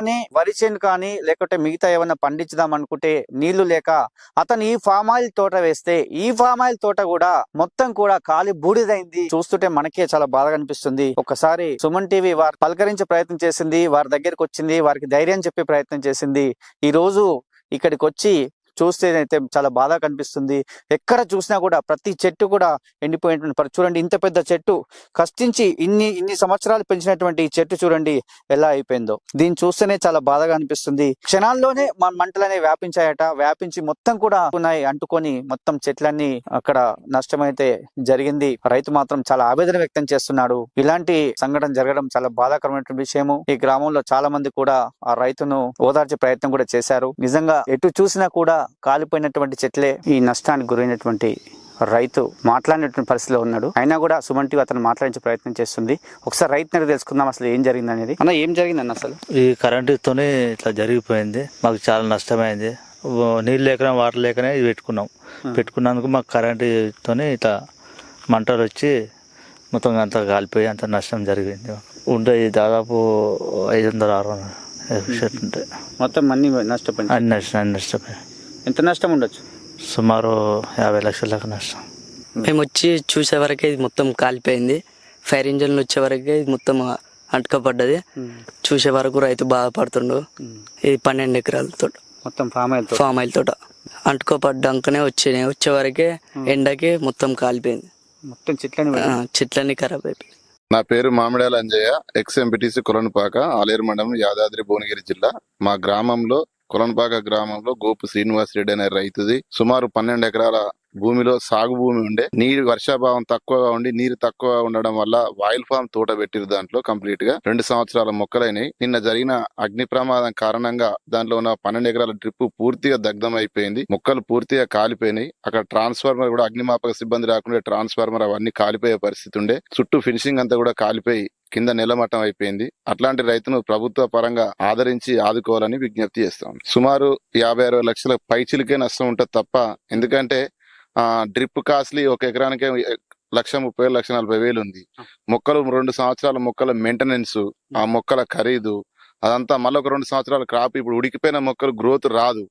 కానీ వరి చేను కానీ లేకుంటే మిగతా ఏమైనా పండించుదాం అనుకుంటే నీళ్ళు లేక అతను ఈ ఫామ్ ఆయిల్ తోట వేస్తే ఈ ఫామ్ ఆయిల్ తోట కూడా మొత్తం కూడా కాలి బూడిదైంది. చూస్తుంటే మనకే చాలా బాధగా అనిపిస్తుంది. ఒకసారి సుమన్ టీవీ వారు పలకరించే ప్రయత్నం చేసింది వారి దగ్గరకు వచ్చింది వారికి ధైర్యం చెప్పే ప్రయత్నం చేసింది. ఈ రోజు ఇక్కడికి వచ్చి చూస్తేనైతే చాలా బాధ కనిపిస్తుంది. ఎక్కడ చూసినా కూడా ప్రతి చెట్టు కూడా ఎండిపోయినటువంటి పరి చూడండి ఇంత పెద్ద చెట్టు. కష్టించి ఇన్ని ఇన్ని సంవత్సరాలు పెంచినటువంటి ఈ చెట్టు చూడండి ఎలా అయిపోయిందో. దీన్ని చూస్తేనే చాలా బాధగా అనిపిస్తుంది. క్షణాల్లోనే మన మంటలనే వ్యాపించాయట. వ్యాపించి మొత్తం కూడా ఉన్నాయి అంటుకొని మొత్తం చెట్లన్నీ అక్కడ నష్టమైతే జరిగింది. రైతు మాత్రం చాలా ఆవేదన వ్యక్తం చేస్తున్నాడు. ఇలాంటి సంఘటన జరగడం చాలా బాధాకరమైనటువంటి విషయము. ఈ గ్రామంలో చాలా మంది కూడా ఆ రైతును ఓదార్చే ప్రయత్నం కూడా చేశారు. నిజంగా ఎటు చూసినా కూడా కాలిపోయినటువంటి చెట్లే ఈ నష్టానికి గురైనటువంటి రైతు మాట్లాడినటువంటి పరిస్థితిలో ఉన్నాడు. అయినా కూడా సుమన్ టీవీ అతను మాట్లాడించే ప్రయత్నం చేస్తుంది. ఒకసారి రైతు దగ్గర తెలుసుకుందాం అసలు ఏం జరిగింది అనేది. అన్న ఏం జరిగిందన్న అసలు? ఈ కరెంటుతోనే ఇట్లా జరిగిపోయింది. మాకు చాలా నష్టమైంది. నీళ్ళు లేకనే వాటర్ లేకనే పెట్టుకున్నాం. పెట్టుకున్నందుకు మాకు కరెంటుతోనే ఇట్లా మంటలు వచ్చి మొత్తం అంతా కాలిపోయి అంత నష్టం జరిగింది. ఉంటాయి దాదాపు ఐదు వందల ఆరు వందల ఉంటాయి మొత్తం అన్ని నష్టపోయింది అన్ని నష్టం అన్ని నష్టపోయి ఎంత నష్టం ఉండొచ్చు? సుమారు యాభై లక్షల దాకా నష్టం. మేము వచ్చి చూసే వరకే ఇది మొత్తం కాలిపోయింది. ఫైర్ ఇంజన్లు వచ్చే వరకే ఇది మొత్తం అంటుకపడ్డది చూసే వరకు రైతు బాధపడుతుండు. ఇది పన్నెండు ఎకరాల తోట. మొత్తం ఫామ్ ఆయిల్ ఫామ్ ఆయిల్ తోట. అంటుకోపడ్డాకనే వచ్చినాయి. వచ్చే వరకే ఎండకి మొత్తం కాలిపోయింది. మొత్తం చెట్లని చెట్లన్నీ ఖరాబ్ అయిపోయి నా పేరు మామిడాల అంజయ్య. ఎక్స్ ఎంపీటీసీ కొలనుపాక ఆలేరు మండలం యాదాద్రి భువనగిరి జిల్లా. మా గ్రామంలో కొలనుపాక గ్రామంలో గోపు శ్రీనివాస్ రెడ్డి అనే రైతుది. సుమారు పన్నెండు ఎకరాల భూమిలో సాగు భూమి ఉండే నీరు వర్షాభావం తక్కువగా ఉండి నీరు తక్కువ ఉండడం వల్ల వాయిల్ ఫామ్ తోట పెట్టిరు దాంట్లో కంప్లీట్గా. రెండు సంవత్సరాల మొక్కలైనవి నిన్న జరిగిన అగ్ని ప్రమాదం కారణంగా దాంట్లో ఉన్న పన్నెండు ఎకరాల డ్రిప్ పూర్తిగా దగ్ధం అయిపోయింది మొక్కలు పూర్తిగా కాలిపోయినాయి. అక్కడ ట్రాన్స్ఫార్మర్ కూడా అగ్నిమాపక సిబ్బంది రాకుండా ట్రాన్స్ఫార్మర్ అవన్నీ కాలిపోయే పరిస్థితి ఉండే. చుట్టూ ఫినిషింగ్ అంతా కూడా కాలిపోయి కింద నిలమట్టం అయిపోయింది. అట్లాంటి రైతును ప్రభుత్వ పరంగా ఆదరించి ఆదుకోవాలని విజ్ఞప్తి చేస్తాం. సుమారు యాభై అరవై లక్షల పైచిలకే నష్టం ఉంటుంది తప్ప ఎందుకంటే డ్రిప్ కాస్ట్లీ ఒక ఎకరానికే లక్ష ముప్పై వేలు లక్ష నలభై వేలు ఉంది. మొక్కలు రెండు సంవత్సరాల మొక్కల మెయింటెనెన్స్ ఆ మొక్కల ఖరీదు అదంతా మళ్ళీ ఒక రెండు సంవత్సరాల క్రాప్ ఇప్పుడు ఉడికిపోయిన మొక్కలు గ్రోత్ రాదు.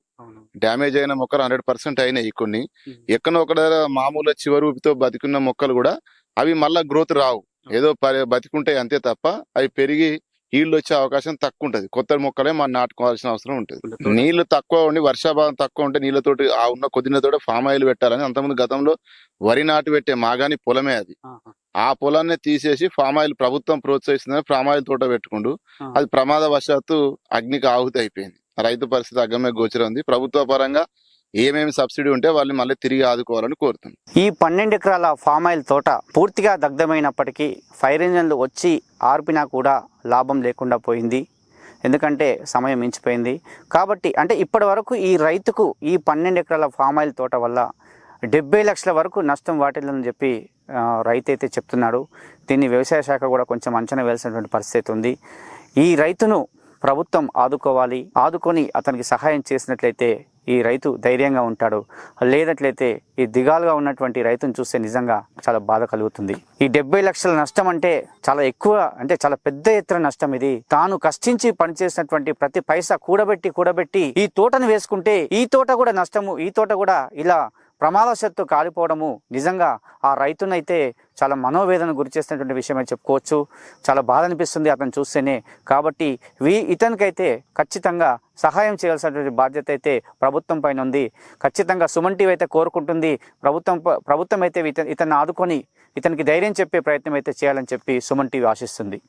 డ్యామేజ్ అయిన మొక్కలు హండ్రెడ్ పర్సెంట్ అయినాయి కొన్ని. ఎక్కడో ఒక మామూలు చివరి ఊపితో బతికున్న మొక్కలు కూడా అవి మళ్ళా గ్రోత్ రావు. ఏదో బతికుంటాయి అంతే తప్ప అవి పెరిగి ఈళ్ళు వచ్చే అవకాశం తక్కువ ఉంటది కొత్త మొక్కలే మనం నాటుకోవాల్సిన అవసరం ఉంటుంది. నీళ్ళు తక్కువ ఉండి వర్షాభావం తక్కువ ఉంటే నీళ్ళతోటి ఆ ఉన్న కొద్ది నీళ్ళతోటి ఫామ్ ఆయిల్ పెట్టాలని అంతకుముందు గతంలో వరి నాటు పెట్టే మాగాని పొలమే అది. ఆ పొలాన్ని తీసేసి ఫామ్ ఆయిల్ ప్రభుత్వం ప్రోత్సహిస్తుందని ఫామ్ ఆయిల్ తోట పెట్టుకుంటూ. అది ప్రమాదవశాత్తు అగ్నికి ఆహుతి అయిపోయింది. రైతు పరిస్థితి అగ్గమే గోచరం ఉంది. ప్రభుత్వ పరంగా ఏమేమి సబ్సిడీ ఉంటే వాళ్ళని మళ్ళీ తిరిగి ఆదుకోవాలని కోరుతుంది. ఈ పన్నెండు ఎకరాల ఫామ్ ఆయిల్ తోట పూర్తిగా దగ్ధమైనప్పటికీ ఫైర్ ఇంజన్లు వచ్చి ఆర్పినా కూడా లాభం లేకుండా పోయింది. ఎందుకంటే సమయం మించిపోయింది. కాబట్టి అంటే ఇప్పటి వరకు ఈ రైతుకు ఈ పన్నెండు ఎకరాల ఫామ్ ఆయిల్ తోట వల్ల డెబ్బై లక్షల వరకు నష్టం వాటిల్లని చెప్పి రైతు అయితే చెప్తున్నాడు. దీన్ని వ్యవసాయ శాఖ కూడా కొంచెం అంచనా వేయాల్సినటువంటి పరిస్థితి ఉంది. ఈ రైతును ప్రభుత్వం ఆదుకోవాలి ఆదుకొని అతనికి సహాయం చేసినట్లయితే ఈ రైతు ధైర్యంగా ఉంటాడు. లేనట్లయితే ఈ దిగాలుగా ఉన్నటువంటి రైతును చూస్తే నిజంగా చాలా బాధ కలుగుతుంది. ఈ డెబ్బై లక్షల నష్టం అంటే చాలా ఎక్కువ అంటే చాలా పెద్ద ఎత్తున నష్టం ఇది. తాను కష్టించి పనిచేసినటువంటి ప్రతి పైసా కూడబెట్టి కూడబెట్టి ఈ తోటను వేసుకుంటే ఈ తోట కూడా నష్టము ఈ తోట కూడా ఇలా ప్రమాదశత్తు కాలిపోవడము నిజంగా ఆ రైతునైతే చాలా మనోవేదన గురి చేసినటువంటి విషయమని చెప్పుకోవచ్చు. చాలా బాధ అనిపిస్తుంది అతను చూస్తేనే. కాబట్టి వీ ఇతనికైతే ఖచ్చితంగా సహాయం చేయాల్సినటువంటి బాధ్యత అయితే ప్రభుత్వం పైన ఉంది. ఖచ్చితంగా సుమన్ టీవీ అయితే కోరుకుంటుంది. ప్రభుత్వం ప- ప్రభుత్వం అయితే ఇతన్ని ఆదుకొని ఇతనికి ధైర్యం చెప్పే ప్రయత్నం అయితే చేయాలని చెప్పి సుమన్ టీవీ ఆశిస్తుంది.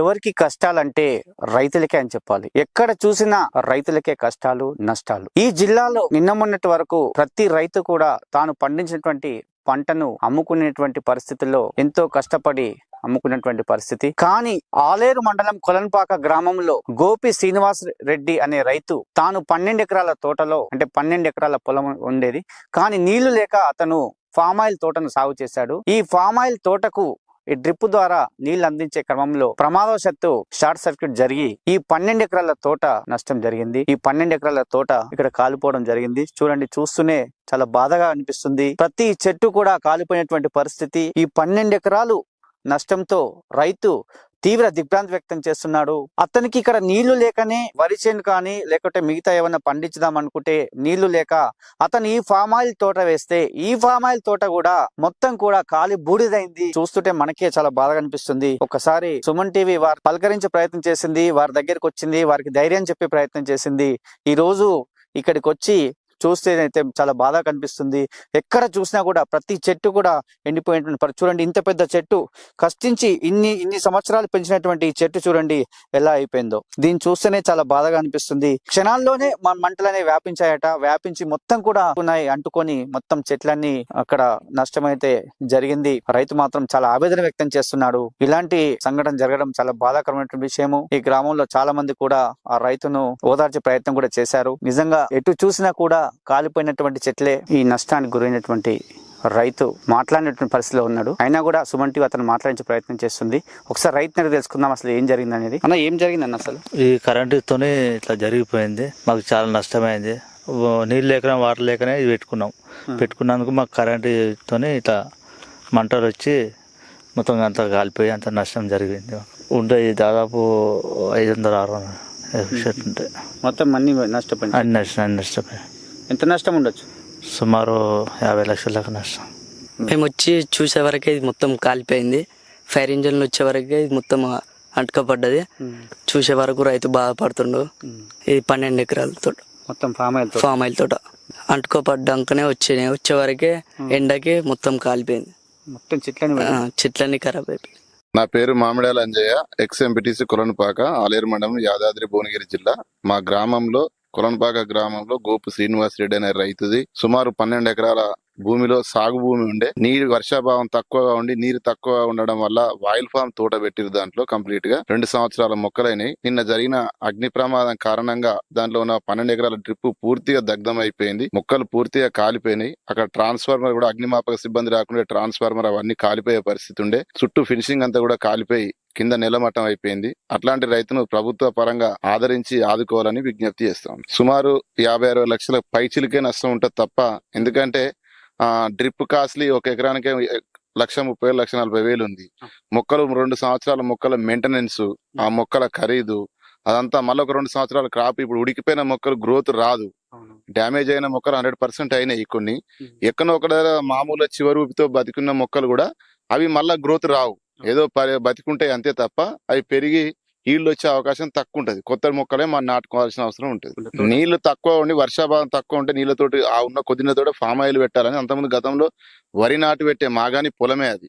ఎవరికి కష్టాలంటే రైతులకే అని చెప్పాలి. ఎక్కడ చూసినా రైతులకే కష్టాలు నష్టాలు. ఈ జిల్లాలో నిన్న మొన్నటి వరకు ప్రతి రైతు కూడా తాను పండించినటువంటి పంటను అమ్ముకునేటువంటి పరిస్థితుల్లో ఎంతో కష్టపడి అమ్ముకున్నటువంటి పరిస్థితి. కానీ ఆలేరు మండలం కొలన్పాక గ్రామంలో గోపి శ్రీనివాస్ రెడ్డి అనే రైతు తాను పన్నెండు ఎకరాల తోటలో అంటే పన్నెండు ఎకరాల పొలం ఉండేది. కానీ నీళ్ళు లేక అతను ఫామ్ ఆయిల్ తోటను సాగు చేశాడు. ఈ ఫామ్ ఆయిల్ తోటకు ఈ డ్రిప్ ద్వారా నీళ్ళు అందించే క్రమంలో ప్రమాదవశత్తు షార్ట్ సర్క్యూట్ జరిగి ఈ పన్నెండు ఎకరాల తోట నష్టం జరిగింది. ఈ పన్నెండు ఎకరాల తోట ఇక్కడ కాలిపోవడం జరిగింది. చూడండి చూస్తూనే చాలా బాధగా అనిపిస్తుంది. ప్రతి చెట్టు కూడా కాలిపోయినటువంటి పరిస్థితి. ఈ పన్నెండు ఎకరాలు నష్టంతో రైతు తీవ్ర దిగ్భ్రాంతి వ్యక్తం చేస్తున్నాడు. అతనికి ఇక్కడ నీళ్ళు లేకనే వరి చేను కానీ లేకుంటే మిగతా ఏమైనా పండించుదాం అనుకుంటే నీళ్ళు లేక అతను ఈ ఫామ్ ఆయిల్ తోట వేస్తే ఈ ఫామ్ ఆయిల్ తోట కూడా మొత్తం కూడా కాలి బూడిదైంది. చూస్తుంటే మనకే చాలా బాధగా అనిపిస్తుంది. ఒకసారి సుమన్ టీవీ వారు పలకరించే ప్రయత్నం చేసింది వారి దగ్గరికి వచ్చింది వారికి ధైర్యం చెప్పే ప్రయత్నం చేసింది. ఈ రోజు ఇక్కడికి వచ్చి చూస్తే అయితే చాలా బాధ కనిపిస్తుంది. ఎక్కడ చూసినా కూడా ప్రతి చెట్టు కూడా ఎండిపోయినటువంటి చూడండి ఇంత పెద్ద చెట్టు. కష్టించి ఇన్ని ఇన్ని సంవత్సరాలు పెంచినటువంటి ఈ చెట్టు చూడండి ఎలా అయిపోయిందో. దీన్ని చూస్తేనే చాలా బాధగా అనిపిస్తుంది. క్షణాల్లోనే మన మంటలనే వ్యాపించాయట. వ్యాపించి మొత్తం కూడా ఉన్నాయి అంటుకొని మొత్తం చెట్లన్నీ అక్కడ నష్టమైతే జరిగింది. రైతు మాత్రం చాలా ఆవేదన వ్యక్తం చేస్తున్నాడు. ఇలాంటి సంఘటన జరగడం చాలా బాధాకరమైనటువంటి విషయము. ఈ గ్రామంలో చాలా మంది కూడా ఆ రైతును ఓదార్చే ప్రయత్నం కూడా చేశారు. నిజంగా ఎటు చూసినా కూడా కాలిపోయినటువంటి చెట్లే ఈ నష్టానికి గురైనటువంటి రైతు మాట్లాడినటువంటి పరిస్థితిలో ఉన్నాడు. అయినా కూడా సుమన్ టీవీ అతను మాట్లాడించే ప్రయత్నం చేస్తుంది. ఒకసారి రైతు తెలుసుకుందాం అసలు ఏం జరిగింది అనేది. అన్న ఏం జరిగిందన్న అసలు? ఈ కరెంటుతోనే ఇట్లా జరిగిపోయింది. మాకు చాలా నష్టమైంది. నీళ్ళు లేకనే వాటర్ లేకనే ఇది పెట్టుకున్నాం. పెట్టుకున్నందుకు మాకు కరెంటుతోనే ఇట్లా మంటలు వచ్చి మొత్తం అంతా కాలిపోయి అంత నష్టం జరిగింది. ఉంటాయి దాదాపు ఐదు వందల ఆరు వందల ఉంటాయి మొత్తం అన్ని నష్టపోయింది అన్ని నష్టం అన్ని నష్టపోయాయి ఎంత నష్టం ఉండొచ్చు? సుమారు యాభై లక్షల దాకా నష్టం. మేము వచ్చి చూసే వరకే ఇది మొత్తం కాలిపోయింది. ఫైర్ ఇంజన్లు వచ్చే వరకే ఇది మొత్తం అంటుకపడ్డది చూసే వరకు రైతు బాధపడుతుండు. ఇది పన్నెండు ఎకరాల తోట. మొత్తం ఫామ్ ఆయిల్ ఫామ్ ఆయిల్ తోట. అంటుకోపడ్డాకనే వచ్చినాయి వచ్చే వరకే ఎండకి మొత్తం కాలిపోయింది. మొత్తం చెట్లని చెట్లన్నీ ఖరాబ్ అయిపోయి. నా పేరు మామిడాల అంజయ్య ఎక్స్ ఎంపీటీసీ కొలనుపాక ఆలేరు మండలం యాదాద్రి భువనగిరి జిల్లా. మా గ్రామంలో కొలనుపాక గ్రామంలో గోపు శ్రీనివాస్ రెడ్డి అనే రైతుది. సుమారు పన్నెండు ఎకరాల భూమిలో సాగు భూమి ఉండే నీరు వర్షాభావం తక్కువగా ఉండి నీరు తక్కువ ఉండడం వల్ల వాయిల్ ఫామ్ తోట పెట్టిరు దాంట్లో కంప్లీట్గా. రెండు సంవత్సరాల మొక్కలైనవి నిన్న జరిగిన అగ్ని ప్రమాదం కారణంగా దాంట్లో ఉన్న పన్నెండు ఎకరాల డ్రిప్ పూర్తిగా దగ్ధం అయిపోయింది మొక్కలు పూర్తిగా కాలిపోయినాయి. అక్కడ ట్రాన్స్ఫార్మర్ కూడా అగ్నిమాపక సిబ్బంది రాకుండా ట్రాన్స్ఫార్మర్ అవన్నీ కాలిపోయే పరిస్థితి ఉండే. చుట్టూ ఫినిషింగ్ అంతా కూడా కాలిపోయి కింద నెలమట్టం అయిపోయింది. అట్లాంటి రైతును ప్రభుత్వ పరంగా ఆదరించి ఆదుకోవాలని విజ్ఞప్తి చేస్తాం. సుమారు యాభై అరవై లక్షల పైచిలకే నష్టం ఉంటుంది తప్ప ఎందుకంటే డ్రిప్ కాస్ట్లీ ఒక ఎకరానికే లక్ష ముప్పై వేలు లక్ష నలభై వేలు ఉంది. మొక్కలు రెండు సంవత్సరాల మొక్కల మెయింటెనెన్స్ ఆ. మొక్కల ఖరీదు అదంతా మళ్ళీ ఒక రెండు సంవత్సరాల క్రాప్ ఇప్పుడు ఉడికిపోయిన మొక్కలు గ్రోత్ రాదు. డ్యామేజ్ అయిన మొక్కలు హండ్రెడ్ పర్సెంట్ అయినాయి కొన్ని. ఎక్కడో ఒక మామూలు చివరి ఊపితో బతికున్న మొక్కలు కూడా అవి మళ్ళా గ్రోత్ రావు. ఏదో బతికుంటాయి అంతే తప్ప అవి పెరిగి ఈళ్ళు వచ్చే అవకాశం తక్కువ ఉంటది కొత్త మొక్కలే మనం నాటుకోవాల్సిన అవసరం ఉంటుంది. నీళ్ళు తక్కువ ఉండి వర్షాభావం తక్కువ ఉంటే నీళ్ళతోటి ఆ ఉన్న కొద్దినతోటి ఫామ్ ఆయిల్ పెట్టాలని అంతకుముందు గతంలో వరి నాటు పెట్టే మాగాని పొలమే అది.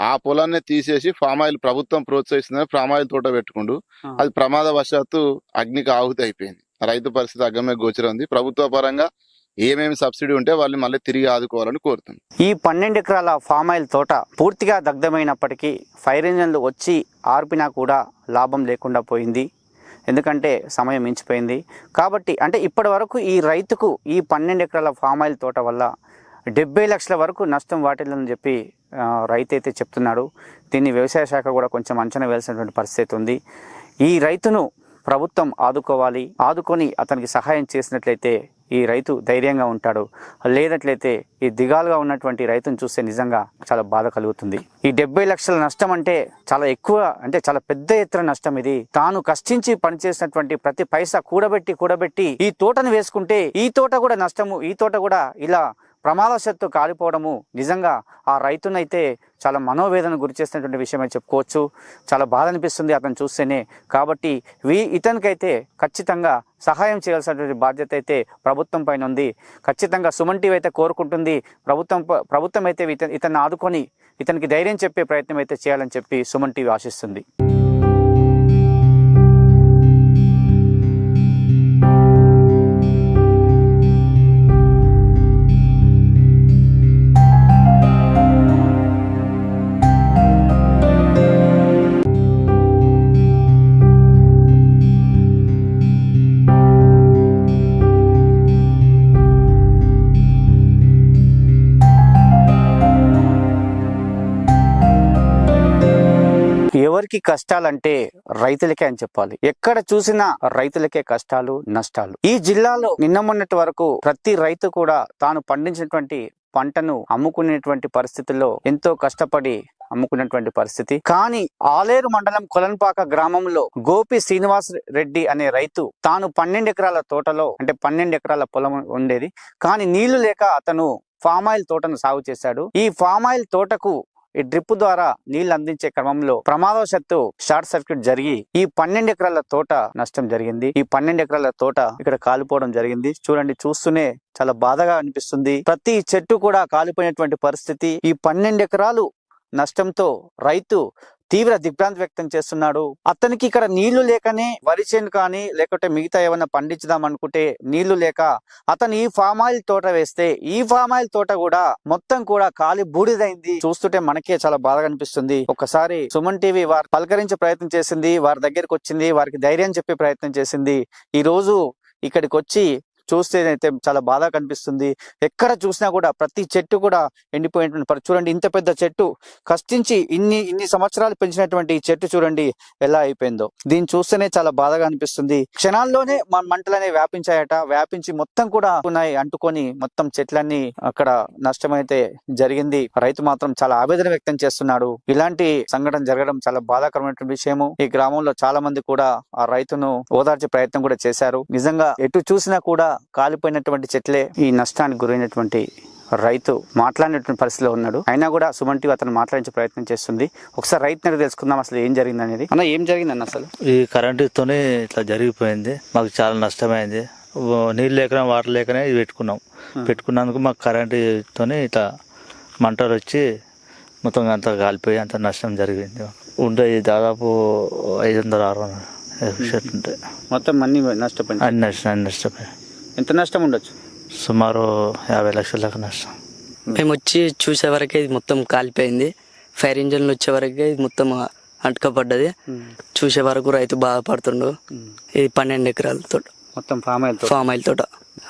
ఆ పొలాన్ని తీసేసి ఫామ్ ఆయిల్ ప్రభుత్వం ప్రోత్సహిస్తుందని ఫామ్ ఆయిల్ తోట పెట్టుకుంటూ అది ప్రమాదవశాత్తు అగ్నికి ఆహుతి అయిపోయింది. రైతు పరిస్థితి అగ్గమే గోచరం ఉంది. ప్రభుత్వ పరంగా ఏమేమి సబ్సిడీ ఉంటే వాళ్ళని మళ్ళీ తిరిగి ఆదుకోవాలని కోరుతుంది ఈ పన్నెండు ఎకరాల ఫామ్ ఆయిల్ తోట పూర్తిగా దగ్ధమైనప్పటికీ ఫైర్ ఇంజన్లు వచ్చి ఆర్పినా కూడా లాభం లేకుండా పోయింది. ఎందుకంటే సమయం మించిపోయింది. కాబట్టి అంటే ఇప్పటి వరకు ఈ రైతుకు ఈ పన్నెండు ఎకరాల ఫామ్ ఆయిల్ తోట వల్ల డెబ్బై లక్షల వరకు నష్టం వాటిల్లని చెప్పి రైతు అయితే చెప్తున్నాడు. దీన్ని వ్యవసాయ శాఖ కూడా కొంచెం అంచనా వేయాల్సినటువంటి పరిస్థితి ఉంది. ఈ రైతును ప్రభుత్వం ఆదుకోవాలి ఆదుకొని అతనికి సహాయం చేసినట్లయితే ఈ రైతు ధైర్యంగా ఉంటాడు. లేనట్లయితే ఈ దిగాలుగా ఉన్నటువంటి రైతును చూస్తే నిజంగా చాలా బాధ కలుగుతుంది. ఈ డెబ్బై లక్షల నష్టం అంటే చాలా ఎక్కువ అంటే చాలా పెద్ద ఎత్తున నష్టం ఇది. తాను కష్టించి పనిచేసినటువంటి ప్రతి పైసా కూడబెట్టి కూడబెట్టి ఈ తోటను వేసుకుంటే ఈ తోట కూడా నష్టము ఈ తోట కూడా ఇలా ప్రమాదశత్తు కాలిపోవడము. నిజంగా ఆ రైతునైతే చాలా మనోవేదన గురి చేసినటువంటి విషయం అని చెప్పుకోవచ్చు. చాలా బాధ అనిపిస్తుంది అతను చూస్తేనే. కాబట్టి వీ ఇతనికైతే ఖచ్చితంగా సహాయం చేయాల్సినటువంటి బాధ్యత అయితే ప్రభుత్వం పైన ఉంది. ఖచ్చితంగా సుమన్ టీవీ అయితే కోరుకుంటుంది. ప్రభుత్వం ప్రభుత్వం అయితే ఇతను ఇతన్ని ఆదుకొని ఇతనికి ధైర్యం చెప్పే ప్రయత్నం అయితే చేయాలని చెప్పి సుమన్ టీవీ ఆశిస్తుంది. ఎవరికి కష్టాలంటే రైతులకే అని చెప్పాలి. ఎక్కడ చూసినా రైతులకే కష్టాలు నష్టాలు. ఈ జిల్లాలో నిన్న మొన్నటి వరకు ప్రతి రైతు కూడా తాను పండించినటువంటి పంటను అమ్ముకునేటువంటి పరిస్థితుల్లో ఎంతో కష్టపడి అమ్ముకున్నటువంటి పరిస్థితి. కానీ ఆలేరు మండలం కొలన్పాక గ్రామంలో గోపి శ్రీనివాస్ రెడ్డి అనే రైతు తాను పన్నెండు ఎకరాల తోటలో అంటే పన్నెండు ఎకరాల పొలం ఉండేది. కానీ నీళ్ళు లేక అతను ఫామ్ ఆయిల్ తోటను సాగు చేశాడు. ఈ ఫామ్ ఆయిల్ తోటకు ఈ డ్రిప్ ద్వారా నీళ్ళు అందించే క్రమంలో ప్రమాదవశాత్తు షార్ట్ సర్క్యూట్ జరిగి ఈ పన్నెండు ఎకరాల తోట నష్టం జరిగింది. ఈ పన్నెండు ఎకరాల తోట ఇక్కడ కాలిపోవడం జరిగింది. చూడండి చూస్తూనే చాలా బాధగా అనిపిస్తుంది. ప్రతి చెట్టు కూడా కాలిపోయినటువంటి పరిస్థితి. ఈ పన్నెండు ఎకరాలు నష్టంతో రైతు తీవ్ర దిగ్భ్రాంతి వ్యక్తం చేస్తున్నాడు. అతనికి ఇక్కడ నీళ్ళు లేకనే వరి చేను కానీ లేకుంటే మిగతా ఏమైనా పండించుదాం అనుకుంటే నీళ్ళు లేక అతను ఈ ఫామ్ ఆయిల్ తోట వేస్తే ఈ ఫామ్ ఆయిల్ తోట కూడా మొత్తం కూడా కాలి బూడిదైంది. చూస్తుంటే మనకే చాలా బాధ అనిపిస్తుంది. ఒకసారి సుమన్ టీవీ వారు పలకరించే ప్రయత్నం చేసింది వారి దగ్గరకు వచ్చింది వారికి ధైర్యం చెప్పే ప్రయత్నం చేసింది. ఈ రోజు ఇక్కడికి వచ్చి చూస్తేనైతే చాలా బాధ కనిపిస్తుంది. ఎక్కడ చూసినా కూడా ప్రతి చెట్టు కూడా ఎండిపోయినటువంటి పరి- చూడండి ఇంత పెద్ద చెట్టు కష్టించి ఇన్ని ఇన్ని సంవత్సరాలు పెంచినటువంటి ఈ చెట్టు చూడండి ఎలా అయిపోయిందో. దీన్ని చూస్తేనే చాలా బాధగా అనిపిస్తుంది. క్షణాల్లోనే మన మంటలనే వ్యాపించాయట. వ్యాపించి మొత్తం కూడా ఉన్నాయి అంటుకొని మొత్తం చెట్లన్నీ అక్కడ నష్టమైతే జరిగింది. రైతు మాత్రం చాలా ఆవేదన వ్యక్తం చేస్తున్నాడు. ఇలాంటి సంఘటన జరగడం చాలా బాధాకరమైనటువంటి విషయము. ఈ గ్రామంలో చాలా మంది కూడా ఆ రైతును ఓదార్చే ప్రయత్నం కూడా చేశారు. నిజంగా ఎటు చూసినా కూడా కాలిపోయినటువంటి చెట్లే ఈ నష్టానికి గురైనటువంటి రైతు మాట్లాడినటువంటి పరిస్థితిలో ఉన్నాడు. అయినా కూడా సుమన్ టీవీ అతను మాట్లాడించే ప్రయత్నం చేస్తుంది. ఒకసారి రైతు దగ్గర తెలుసుకుందాం అసలు ఏం జరిగింది అనేది. అన్న ఏం జరిగిందన్న అసలు? ఈ కరెంటుతోనే ఇట్లా జరిగిపోయింది. మాకు చాలా నష్టమైంది. నీళ్ళు లేకనే వాటర్ లేకనే ఇది పెట్టుకున్నాం. పెట్టుకున్నందుకు మాకు కరెంటుతోనే ఇట్లా మంటలు వచ్చి మొత్తం అంతా కాలిపోయి అంత నష్టం జరిగింది. ఉండే దాదాపు ఐదు వందల ఆరు వందల షర్ట్ ఉంటాయి మొత్తం అన్ని నష్టపోయింది అన్ని నష్టం అన్ని నష్టపోయి ఎంత నష్టం ఉండొచ్చు? సుమారు యాభై లక్షల దాకా నష్టం. మేము వచ్చి చూసే వరకే ఇది మొత్తం కాలిపోయింది. ఫైర్ ఇంజన్లు వచ్చే వరకే ఇది మొత్తం అంటుకపడ్డది చూసే వరకు రైతు బాధపడుతుండు ఇది పన్నెండు ఎకరాల తోట. మొత్తం ఫామ్ ఆయిల్ ఫామ్ ఆయిల్ తోట.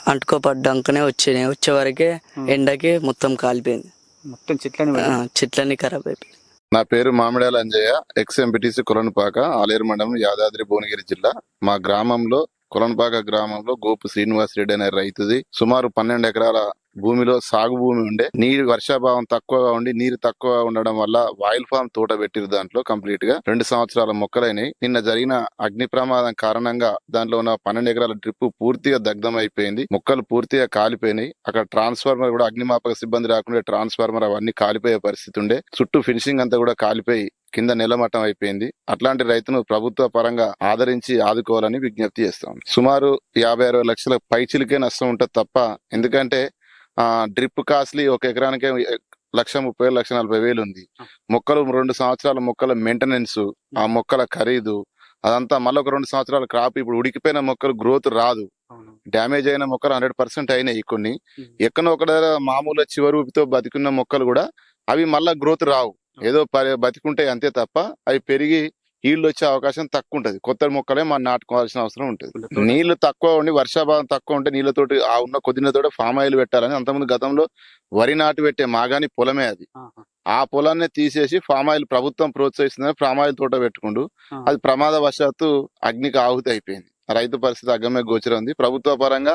అంటుకోపడ్డాకనే వచ్చినాయి. వచ్చే వరకే ఎండకి మొత్తం కాలిపోయింది. మొత్తం చెట్లని ఆ, చెట్లన్నీ ఖరాబ్ అయిపోయి నా పేరు మామిడాల అంజయ్య ఎక్స్ ఎంపీటీసీ కొలనుపాక ఆలేరు మండలం యాదాద్రి భువనగిరి జిల్లా. మా గ్రామంలో కొలనుపాక గ్రామంలో గోపు శ్రీనివాస్ రెడ్డి అనే రైతుది. సుమారు పన్నెండు ఎకరాల భూమిలో సాగు భూమి ఉండే నీరు వర్షాభావం తక్కువగా ఉండి నీరు తక్కువ ఉండడం వల్ల వాయిల్ ఫామ్ తోట పెట్టిరు దాంట్లో కంప్లీట్గా. రెండు సంవత్సరాల మొక్కలైనవి నిన్న జరిగిన అగ్ని ప్రమాదం కారణంగా దాంట్లో ఉన్న పన్నెండు ఎకరాల డ్రిప్ పూర్తిగా దగ్ధం అయిపోయింది మొక్కలు పూర్తిగా కాలిపోయినాయి. అక్కడ ట్రాన్స్ఫార్మర్ కూడా అగ్నిమాపక సిబ్బంది రాకుండా ట్రాన్స్ఫార్మర్ అవన్నీ కాలిపోయే పరిస్థితి ఉండే. చుట్టూ ఫినిషింగ్ అంతా కూడా కాలిపోయి కింద నిలమట్టం అయిపోయింది. అట్లాంటి రైతును ప్రభుత్వ పరంగా ఆదరించి ఆదుకోవాలని విజ్ఞప్తి చేస్తాం. సుమారు యాభై అరవై లక్షల పైచిలకే నష్టం ఉంటుంది తప్ప ఎందుకంటే డ్రిప్ కాస్ట్లీ ఒక ఎకరానికే లక్ష ముప్పై వేలు లక్ష నలభై వేలు ఉంది. మొక్కలు రెండు సంవత్సరాల మొక్కల మెయింటెనెన్స్ ఆ మొక్కల ఖరీదు అదంతా మళ్ళీ ఒక రెండు సంవత్సరాల క్రాప్ ఇప్పుడు ఉడికిపోయిన మొక్కలు గ్రోత్ రాదు. డ్యామేజ్ అయిన మొక్కలు హండ్రెడ్ పర్సెంట్ అయినాయి కొన్ని. ఎక్కడో ఒక మామూలు చివరి ఊపితో బతికున్న మొక్కలు కూడా అవి మళ్ళా గ్రోత్ రావు. ఏదో బతికుంటాయి అంతే తప్ప అవి పెరిగి ఈళ్ళు వచ్చే అవకాశం తక్కువ ఉంటది కొత్త మొక్కలే మనం నాటుకోవాల్సిన అవసరం ఉంటుంది. నీళ్ళు తక్కువ ఉండి వర్షాభావం తక్కువ ఉంటే నీళ్ళతోటి ఆ ఉన్న కొద్ది నీళ్ళతోటి ఫామ్ ఆయిల్ పెట్టాలని అంతకుముందు గతంలో వరి నాటు పెట్టే మాగాని పొలమే అది. ఆ పొలాన్ని తీసేసి ఫామ్ ఆయిల్ ప్రభుత్వం ప్రోత్సహిస్తుందని ఫామ్ ఆయిల్ తోట పెట్టుకుంటూ ఆ. అది ప్రమాదవశాత్తు అగ్నికి ఆహుతి అయిపోయింది. రైతు పరిస్థితి అగ్గమే గోచరం ఉంది. ప్రభుత్వ పరంగా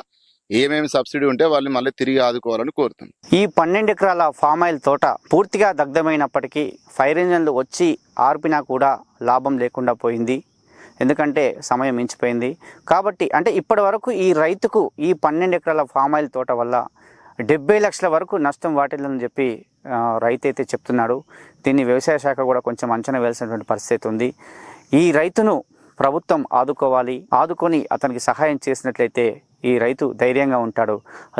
ఏమేమి సబ్సిడీ ఉంటే వాళ్ళని మళ్ళీ తిరిగి ఆదుకోవాలని కోరుతుంది ఈ పన్నెండు ఎకరాల ఫామ్ ఆయిల్ తోట పూర్తిగా దగ్ధమైనప్పటికీ ఫైర్ ఇంజన్లు వచ్చి ఆర్పినా కూడా లాభం లేకుండా పోయింది. ఎందుకంటే సమయం మించిపోయింది. కాబట్టి అంటే ఇప్పటి వరకు ఈ రైతుకు ఈ పన్నెండు ఎకరాల ఫామ్ ఆయిల్ తోట వల్ల డెబ్బై లక్షల వరకు నష్టం వాటిల్లని చెప్పి రైతు అయితే చెప్తున్నాడు. దీన్ని వ్యవసాయ శాఖ కూడా కొంచెం అంచనా వేయాల్సినటువంటి పరిస్థితి ఉంది. ఈ రైతును ప్రభుత్వం ఆదుకోవాలి ఆదుకొని అతనికి సహాయం చేసినట్లయితే ఈ రైతు ధైర్యంగా ఉంటాడు.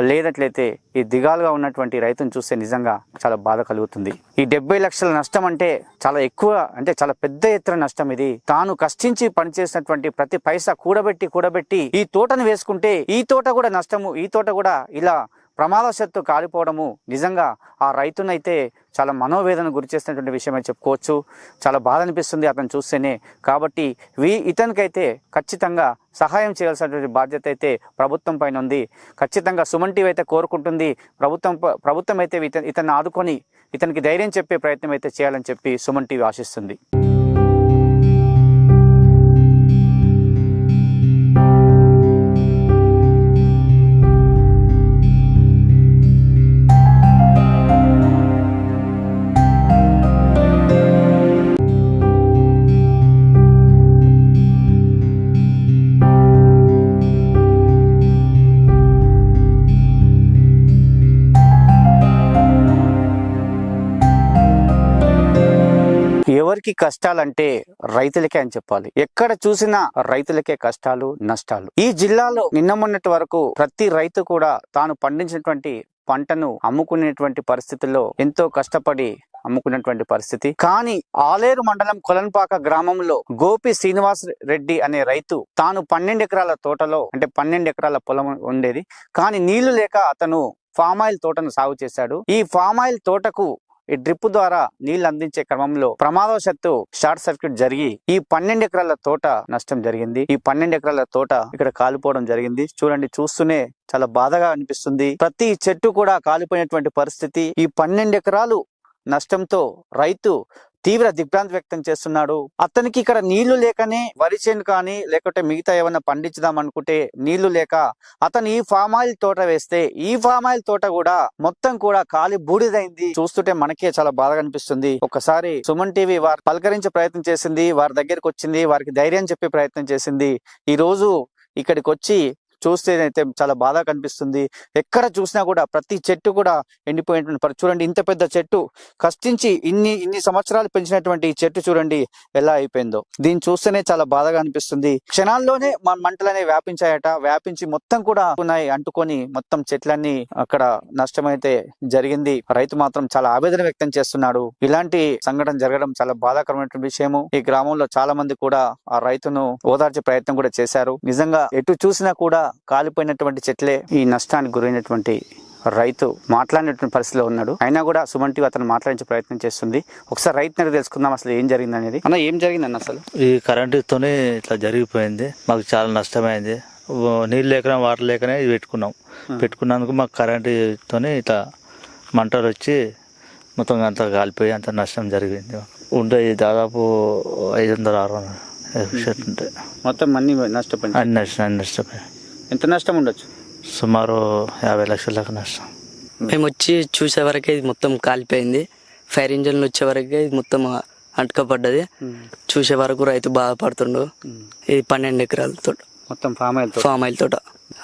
లేనట్లయితే ఈ దిగాలుగా ఉన్నటువంటి రైతును చూస్తే నిజంగా చాలా బాధ కలుగుతుంది. ఈ డెబ్బై లక్షల నష్టం అంటే చాలా ఎక్కువ అంటే చాలా పెద్ద ఎత్తున నష్టం ఇది. తాను కష్టించి పనిచేసినటువంటి ప్రతి పైసా కూడబెట్టి కూడబెట్టి ఈ తోటను వేసుకుంటే ఈ తోట కూడా నష్టము ఈ తోట కూడా ఇలా ప్రమాదశత్తు కాలిపోవడము నిజంగా ఆ రైతునైతే చాలా మనోవేదన గురి చేస్తున్నటువంటి అని చెప్పుకోవచ్చు. చాలా బాధ అనిపిస్తుంది అతను చూస్తేనే. కాబట్టి వీ ఇతనికైతే ఖచ్చితంగా సహాయం చేయాల్సినటువంటి బాధ్యత అయితే ప్రభుత్వం పైన ఉంది. ఖచ్చితంగా సుమన్ టీవీ అయితే కోరుకుంటుంది. ప్రభుత్వం ప్రభుత్వం అయితే ఇతను ఇతన్ని ఆదుకొని ఇతనికి ధైర్యం చెప్పే ప్రయత్నం అయితే చేయాలని చెప్పి సుమన్ టీవీ ఆశిస్తుంది. ఎవరికి కష్టాలంటే రైతులకే అని చెప్పాలి. ఎక్కడ చూసినా రైతులకే కష్టాలు నష్టాలు. ఈ జిల్లాలో నిన్న మొన్నటి వరకు ప్రతి రైతు కూడా తాను పండించినటువంటి పంటను అమ్ముకునేటువంటి పరిస్థితుల్లో ఎంతో కష్టపడి అమ్ముకున్నటువంటి పరిస్థితి. కానీ ఆలేరు మండలం కొలన్పాక గ్రామంలో గోపి శ్రీనివాస్ రెడ్డి అనే రైతు తాను పన్నెండు ఎకరాల తోటలో అంటే పన్నెండు ఎకరాల పొలం ఉండేది. కానీ నీళ్ళు లేక అతను ఫామ్ ఆయిల్ తోటను సాగు చేశాడు. ఈ ఫామ్ ఆయిల్ తోటకు ఈ డ్రిప్ ద్వారా నీళ్ళు అందించే క్రమంలో ప్రమాదవశత్తు షార్ట్ సర్క్యూట్ జరిగి ఈ పన్నెండు ఎకరాల తోట నష్టం జరిగింది. ఈ పన్నెండు ఎకరాల తోట ఇక్కడ కాలిపోవడం జరిగింది. చూడండి చూస్తూనే చాలా బాధగా అనిపిస్తుంది. ప్రతి చెట్టు కూడా కాలిపోయినటువంటి పరిస్థితి. ఈ పన్నెండు ఎకరాలు నష్టంతో రైతు తీవ్ర దిగ్భ్రాంతి వ్యక్తం చేస్తున్నాడు. అతనికి ఇక్కడ నీళ్ళు లేకనే వరి చేను కానీ లేకుంటే మిగతా ఏమైనా పండించుదాం అనుకుంటే నీళ్ళు లేక అతను ఈ ఫామ్ ఆయిల్ తోట వేస్తే ఈ ఫామ్ ఆయిల్ తోట కూడా మొత్తం కూడా కాలి బూడిదైంది. చూస్తుంటే మనకే చాలా బాధగా అనిపిస్తుంది. ఒకసారి సుమన్ టీవీ వారు పలకరించే ప్రయత్నం చేసింది వారి దగ్గరకు వచ్చింది వారికి ధైర్యం చెప్పే ప్రయత్నం చేసింది. ఈ రోజు ఇక్కడికి వచ్చి చూస్తేనైతే చాలా బాధ కనిపిస్తుంది. ఎక్కడ చూసినా కూడా ప్రతి చెట్టు కూడా ఎండిపోయినటువంటి పరి- చూడండి ఇంత పెద్ద చెట్టు. కష్టించి ఇన్ని ఇన్ని సంవత్సరాలు పెంచినటువంటి ఈ చెట్టు చూడండి ఎలా అయిపోయిందో. దీన్ని చూస్తేనే చాలా బాధగా అనిపిస్తుంది. క్షణాల్లోనే మన మంటలనే వ్యాపించాయట. వ్యాపించి మొత్తం కూడా ఉన్నాయి అంటుకొని మొత్తం చెట్లన్నీ అక్కడ నష్టమైతే జరిగింది. రైతు మాత్రం చాలా ఆవేదన వ్యక్తం చేస్తున్నాడు. ఇలాంటి సంఘటన జరగడం చాలా బాధాకరమైనటువంటి విషయము. ఈ గ్రామంలో చాలా మంది కూడా ఆ రైతును ఓదార్చే ప్రయత్నం కూడా చేశారు. నిజంగా ఎటు చూసినా కూడా కాలిపోయినటువంటి చెట్లే ఈ నష్టానికి గురైనటువంటి రైతు మాట్లాడినటువంటి పరిస్థితిలో ఉన్నాడు. అయినా కూడా సుమన్ టీవీ అతను మాట్లాడించే ప్రయత్నం చేస్తుంది. ఒకసారి రైతు తెలుసుకుందాం అసలు ఏం జరిగింది అనేది. అన్న ఏం జరిగిందన్న అసలు? ఈ కరెంటుతోనే ఇట్లా జరిగిపోయింది. మాకు చాలా నష్టమైంది. నీళ్ళు లేకనే వాటర్ లేకనే పెట్టుకున్నాం. పెట్టుకున్నందుకు మాకు కరెంటుతోనే ఇట్లా మంటలు వచ్చి మొత్తం అంతా కాలిపోయి అంత నష్టం జరిగింది. ఉండే దాదాపు ఐదు వందల ఆరు వందల ఉంటాయి మొత్తం అన్ని నష్టపోయింది అన్ని నష్టం అన్ని నష్టపోయాయి ఎంత నష్టం ఉండొచ్చు? సుమారు యాభై లక్షల దాకా నష్టం. మేము వచ్చి చూసే వరకే ఇది మొత్తం కాలిపోయింది. ఫైర్ ఇంజన్లు వచ్చే వరకే ఇది మొత్తం అంటుకపడ్డది చూసే వరకు రైతు బాధపడుతుండు. ఇది పన్నెండు ఎకరాల తోట. మొత్తం ఫామ్ ఆయిల్ ఫామ్ ఆయిల్ తోట.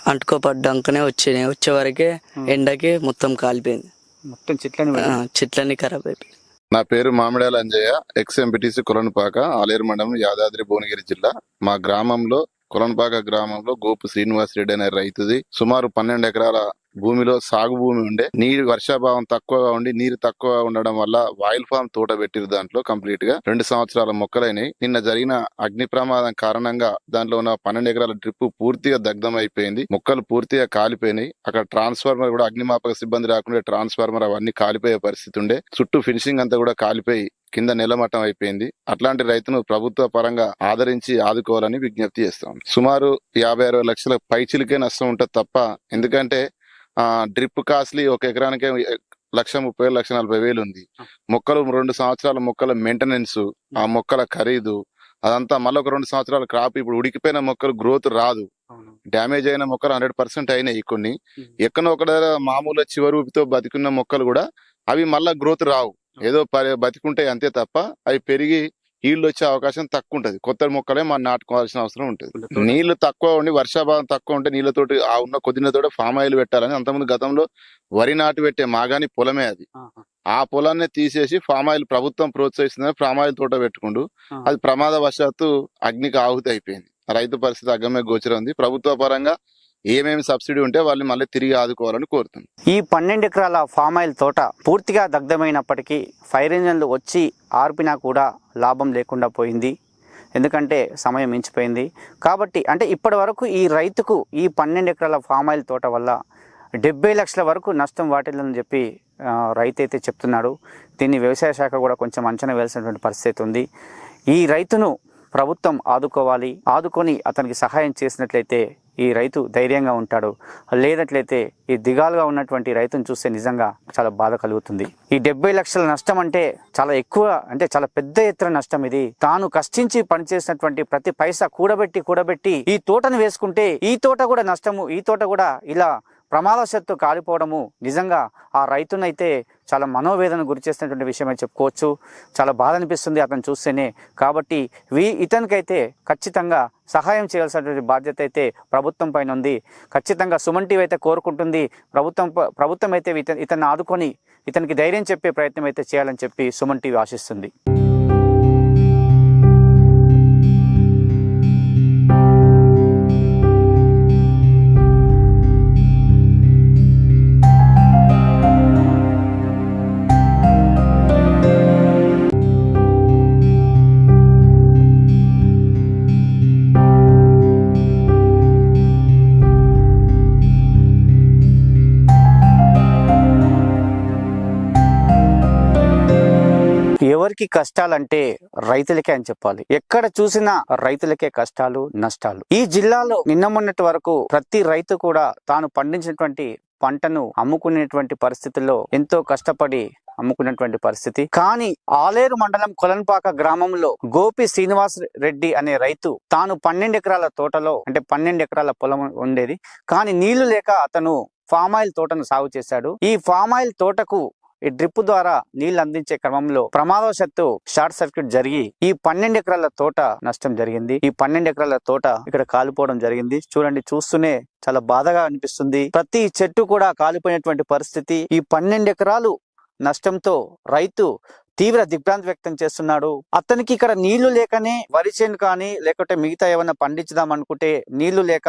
అంటుకోపడ్డాకనే వచ్చినాయి. వచ్చే వరకే ఎండకి మొత్తం కాలిపోయింది. మొత్తం చెట్లని ఆ, చెట్లన్నీ ఖరాబ్ అయిపోయి నా పేరు మామిడాల అంజయ్య ఎక్స్ ఎంపీటీసీ కొలనుపాక ఆలేరు మండలం యాదాద్రి భువనగిరి జిల్లా. మా గ్రామంలో కొలనుపాక గ్రామంలో గోపు శ్రీనివాస్ రెడ్డి అనే రైతుది. సుమారు పన్నెండు ఎకరాల భూమిలో సాగు భూమి ఉండే నీరు వర్షాభావం తక్కువగా ఉండి నీరు తక్కువగా ఉండడం వల్ల వాయిల్ ఫామ్ తోట పెట్టిరు దాంట్లో కంప్లీట్గా. రెండు సంవత్సరాల మొక్కలైనవి నిన్న జరిగిన అగ్ని ప్రమాదం కారణంగా దాంట్లో ఉన్న పన్నెండు ఎకరాల డ్రిప్ పూర్తిగా దగ్ధం అయిపోయింది మొక్కలు పూర్తిగా కాలిపోయినాయి. అక్కడ ట్రాన్స్ఫార్మర్ కూడా అగ్నిమాపక సిబ్బంది రాకుండా ట్రాన్స్ఫార్మర్ అవన్నీ కాలిపోయే పరిస్థితి ఉండే. చుట్టూ ఫినిషింగ్ అంతా కూడా కాలిపోయి కింద నిలమట్టం అయిపోయింది. అట్లాంటి రైతును ప్రభుత్వ పరంగా ఆదరించి ఆదుకోవాలని విజ్ఞప్తి చేస్తాం. సుమారు యాభై అరవై లక్షల పైచిలకే నష్టం ఉంటుంది తప్ప ఎందుకంటే డ్రిప్ కాస్ట్లీ ఒక ఎకరానికే లక్ష ముప్పై వేలు లక్ష నలభై వేలు ఉంది. మొక్కలు రెండు సంవత్సరాల మొక్కల మెయింటెనెన్స్ ఆ మొక్కల ఖరీదు అదంతా మళ్ళీ ఒక రెండు సంవత్సరాల క్రాప్ ఇప్పుడు ఉడికిపోయిన మొక్కలు గ్రోత్ రాదు. డ్యామేజ్ అయిన మొక్కలు హండ్రెడ్ పర్సెంట్ అయినాయి కొన్ని. ఎక్కడో ఒక మామూలు చివరి ఊపితో బతికున్న మొక్కలు కూడా అవి మళ్ళా గ్రోత్ రావు. ఏదో బతికుంటాయి అంతే తప్ప అవి పెరిగి ఈళ్ళు వచ్చే అవకాశం తక్కువ ఉంటది కొత్త మొక్కలే మనం నాటుకోవాల్సిన అవసరం ఉంటుంది. నీళ్ళు తక్కువ ఉండి వర్షాభావం తక్కువ ఉంటే నీళ్ళతోటి ఆ ఉన్న కొద్ది నీళ్ళతోటి ఫామ్ ఆయిల్ పెట్టాలని అంతకుముందు గతంలో వరి నాటు పెట్టే మాగాని పొలమే అది. ఆ పొలాన్ని తీసేసి ఫామ్ ఆయిల్ ప్రభుత్వం ప్రోత్సహిస్తుందని ఫామ్ ఆయిల్ తోట పెట్టుకుంటూ ఆ. అది ప్రమాదవశాత్తు అగ్నికి ఆహుతి అయిపోయింది. రైతు పరిస్థితి అగ్గమే గోచరం ఉంది. ప్రభుత్వ పరంగా ఏమేమి సబ్సిడీ ఉంటే వాళ్ళని మళ్ళీ తిరిగి ఆదుకోవాలని కోరుతుంది ఈ పన్నెండు ఎకరాల ఫామ్ ఆయిల్ తోట పూర్తిగా దగ్ధమైనప్పటికీ ఫైర్ ఇంజన్లు వచ్చి ఆర్పినా కూడా లాభం లేకుండా పోయింది. ఎందుకంటే సమయం మించిపోయింది. కాబట్టి అంటే ఇప్పటి వరకు ఈ రైతుకు ఈ పన్నెండు ఎకరాల ఫామ్ ఆయిల్ తోట వల్ల డెబ్బై లక్షల వరకు నష్టం వాటిల్లని చెప్పి రైతు అయితే చెప్తున్నాడు. దీన్ని వ్యవసాయ శాఖ కూడా కొంచెం అంచనా వేయాల్సినటువంటి పరిస్థితి ఉంది. ఈ రైతును ప్రభుత్వం ఆదుకోవాలి ఆదుకొని అతనికి సహాయం చేసినట్లయితే ఈ రైతు ధైర్యంగా ఉంటాడు. లేనట్లయితే ఈ దిగాలుగా ఉన్నటువంటి రైతును చూస్తే నిజంగా చాలా బాధ కలుగుతుంది. ఈ డెబ్బై లక్షల నష్టం అంటే చాలా ఎక్కువ అంటే చాలా పెద్ద ఎత్తున నష్టం ఇది. తాను కష్టించి పనిచేసినటువంటి ప్రతి పైసా కూడబెట్టి కూడబెట్టి ఈ తోటను వేసుకుంటే ఈ తోట కూడా నష్టము ఈ తోట కూడా ఇలా ప్రమాదశత్తు కాలిపోవడము. నిజంగా ఆ రైతునైతే చాలా మనోవేదన గురి చేసినటువంటి అని చెప్పుకోవచ్చు. చాలా బాధ అనిపిస్తుంది అతను చూస్తేనే. కాబట్టి వీ ఇతనికైతే ఖచ్చితంగా సహాయం చేయాల్సినటువంటి బాధ్యత అయితే ప్రభుత్వం పైన ఉంది. ఖచ్చితంగా సుమంటివి అయితే కోరుకుంటుంది. ప్రభుత్వం ప్రభుత్వం అయితే ఇతను ఇతన్ని ఆదుకొని ఇతనికి ధైర్యం చెప్పే ప్రయత్నం అయితే చేయాలని చెప్పి సుమన్ టీవీ ఆశిస్తుంది. ఎవరికి కష్టాలంటే రైతులకే అని చెప్పాలి. ఎక్కడ చూసినా రైతులకే కష్టాలు నష్టాలు. ఈ జిల్లాలో నిన్న మొన్నటి వరకు ప్రతి రైతు కూడా తాను పండించినటువంటి పంటను అమ్ముకునేటువంటి పరిస్థితుల్లో ఎంతో కష్టపడి అమ్ముకున్నటువంటి పరిస్థితి. కానీ ఆలేరు మండలం కొలన్పాక గ్రామంలో గోపి శ్రీనివాస్ రెడ్డి అనే రైతు తాను పన్నెండు ఎకరాల తోటలో అంటే పన్నెండు ఎకరాల పొలం ఉండేది. కానీ నీళ్ళు లేక అతను ఫామ్ ఆయిల్ తోటను సాగు చేశాడు. ఈ ఫామ్ ఆయిల్ తోటకు ఈ డ్రిప్ ద్వారా నీళ్ళు అందించే క్రమంలో ప్రమాదవశత్తు షార్ట్ సర్క్యూట్ జరిగి ఈ పన్నెండు ఎకరాల తోట నష్టం జరిగింది. ఈ పన్నెండు ఎకరాల తోట ఇక్కడ కాలిపోవడం జరిగింది. చూడండి చూస్తూనే చాలా బాధగా అనిపిస్తుంది. ప్రతి చెట్టు కూడా కాలిపోయినటువంటి పరిస్థితి. ఈ పన్నెండు ఎకరాలు నష్టంతో రైతు తీవ్ర దిగ్భ్రాంతి వ్యక్తం చేస్తున్నాడు. అతనికి ఇక్కడ నీళ్ళు లేకనే వరి చేను కానీ లేకుంటే మిగతా ఏమైనా పండించుదాం అనుకుంటే నీళ్ళు లేక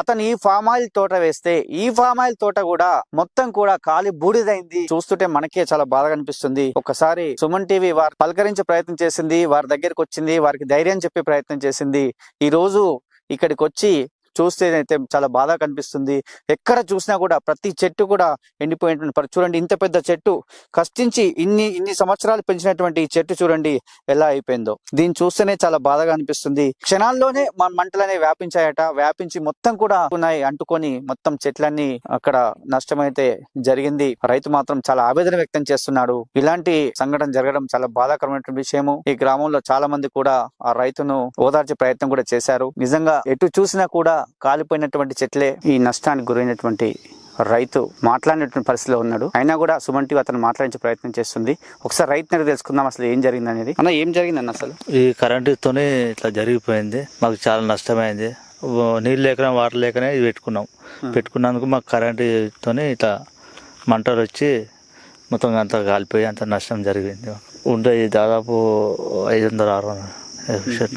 అతను ఈ ఫామ్ ఆయిల్ తోట వేస్తే ఈ ఫామ్ ఆయిల్ తోట కూడా మొత్తం కూడా కాలి బూడిదైంది. చూస్తుంటే మనకే చాలా బాధగా అనిపిస్తుంది. ఒకసారి సుమన్ టీవీ వారు పలకరించే ప్రయత్నం చేసింది వారి దగ్గరికి వచ్చింది వారికి ధైర్యం చెప్పే ప్రయత్నం చేసింది. ఈ రోజు ఇక్కడికి వచ్చి చూస్తేనైతే చాలా బాధ కనిపిస్తుంది. ఎక్కడ చూసినా కూడా ప్రతి చెట్టు కూడా ఎండిపోయినటువంటి పరి- చూడండి ఇంత పెద్ద చెట్టు. కష్టించి ఇన్ని ఇన్ని సంవత్సరాలు పెంచినటువంటి ఈ చెట్టు చూడండి ఎలా అయిపోయిందో. దీన్ని చూస్తేనే చాలా బాధగా అనిపిస్తుంది. క్షణాల్లోనే మన మంటలనే వ్యాపించాయట. వ్యాపించి మొత్తం కూడా ఉన్నాయి అంటుకొని మొత్తం చెట్లన్నీ అక్కడ నష్టమైతే జరిగింది. రైతు మాత్రం చాలా ఆవేదన వ్యక్తం చేస్తున్నాడు. ఇలాంటి సంఘటన జరగడం చాలా బాధాకరమైనటువంటి విషయము. ఈ గ్రామంలో చాలా మంది కూడా ఆ రైతును ఓదార్చే ప్రయత్నం కూడా చేశారు. నిజంగా ఎటు చూసినా కూడా కాలిపోయినటువంటి చెట్లే ఈ నష్టానికి గురైనటువంటి రైతు మాట్లాడినటువంటి పరిస్థితిలో ఉన్నాడు. అయినా కూడా సుమన్ టీవీ అతను మాట్లాడించే ప్రయత్నం చేస్తుంది. ఒకసారి రైతు దగ్గర తెలుసుకుందాం అసలు ఏం జరిగింది అనేది. అన్న ఏం జరిగిందన్న అసలు? ఈ కరెంటుతోనే ఇట్లా జరిగిపోయింది. మాకు చాలా నష్టమైంది. నీళ్ళు లేకనే వాటర్ లేకనే ఇది పెట్టుకున్నాం. పెట్టుకున్నందుకు మాకు కరెంటుతోనే ఇట్లా మంటలు వచ్చి మొత్తం అంతా కాలిపోయి అంత నష్టం జరిగింది. ఉంటాయి దాదాపు ఐదు వందల ఆరు వందల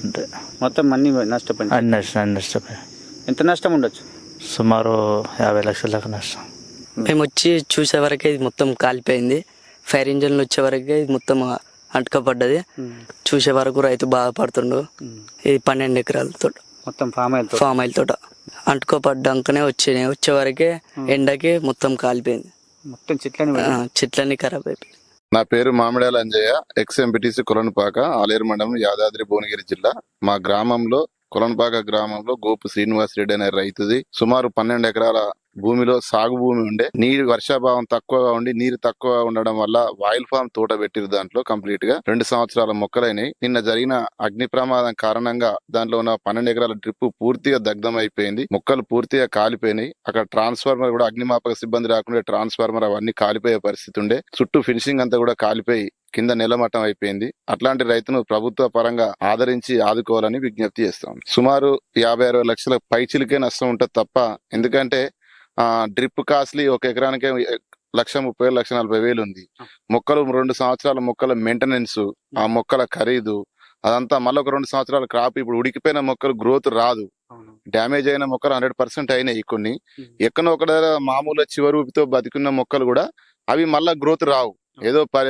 ఉంటాయి మొత్తం అన్ని నష్టపోయింది అన్ని నష్టం అన్ని నష్టపోయి ఎంత నష్టం ఉండొచ్చు? సుమారు యాభై లక్షల దాకా నష్టం. మేము వచ్చి చూసే వరకే ఇది మొత్తం కాలిపోయింది. ఫైర్ ఇంజన్లు వచ్చే వరకే ఇది మొత్తం అంటుకపడ్డది చూసే వరకు రైతు బాధపడుతుండు. ఇది పన్నెండు ఎకరాల తోట. మొత్తం ఫామ్ ఆయిల్ ఫామ్ ఆయిల్ తోట. అంటుకోపడ్డాకనే వచ్చినాయి. వచ్చే వరకే ఎండకి మొత్తం కాలిపోయింది. మొత్తం చెట్లని ఆ, చెట్లన్నీ ఖరాబ్ అయిపోయి నా పేరు మామిడాల అంజయ్య ఎక్స్ ఎంపీటీసీ కొలనుపాక ఆలేరు మండలం యాదాద్రి భువనగిరి జిల్లా. మా గ్రామంలో కొలనుపాక గ్రామంలో గోపు శ్రీనివాస్ రెడ్డి అనే రైతుది. సుమారు పన్నెండు ఎకరాల భూమిలో సాగు భూమి ఉండే నీరు వర్షాభావం తక్కువగా ఉండి నీరు తక్కువ ఉండడం వల్ల వాయిల్ ఫామ్ తోట పెట్టిరు దాంట్లో కంప్లీట్గా. రెండు సంవత్సరాల మొక్కలైనాయి. నిన్న జరిగిన అగ్ని ప్రమాదం కారణంగా దాంట్లో ఉన్న పన్నెండు ఎకరాల డ్రిప్ పూర్తిగా దగ్ధం అయిపోయింది మొక్కలు పూర్తిగా కాలిపోయినాయి. అక్కడ ట్రాన్స్ఫార్మర్ కూడా అగ్నిమాపక సిబ్బంది రాకుండా ట్రాన్స్ఫార్మర్ అవన్నీ కాలిపోయే పరిస్థితి ఉండే. చుట్టూ ఫినిషింగ్ అంతా కూడా కాలిపోయి కింద నిలమట్టం అయిపోయింది. అట్లాంటి రైతును ప్రభుత్వ పరంగా ఆదరించి ఆదుకోవాలని విజ్ఞప్తి చేస్తాం సుమారు యాభై అరవై లక్షల పైచిలకే నష్టం ఉంటుంది తప్ప ఎందుకంటే డ్రిప్ కాస్ట్లీ ఒక ఎకరానికే లక్ష ముప్పై వేలు లక్ష నలభై వేలు ఉంది. మొక్కలు రెండు సంవత్సరాల మొక్కల మెయింటెనెన్స్ ఆ మొక్కల ఖరీదు అదంతా మళ్ళీ ఒక రెండు సంవత్సరాల క్రాప్ ఇప్పుడు ఉడికిపోయిన మొక్కలు గ్రోత్ రాదు. డ్యామేజ్ అయిన మొక్కలు హండ్రెడ్ పర్సెంట్ అయినాయి కొన్ని. ఎక్కడో ఒక మామూలు చివరి ఊపితో బతికున్న మొక్కలు కూడా అవి మళ్ళా గ్రోత్ రావు. ఏదో పరి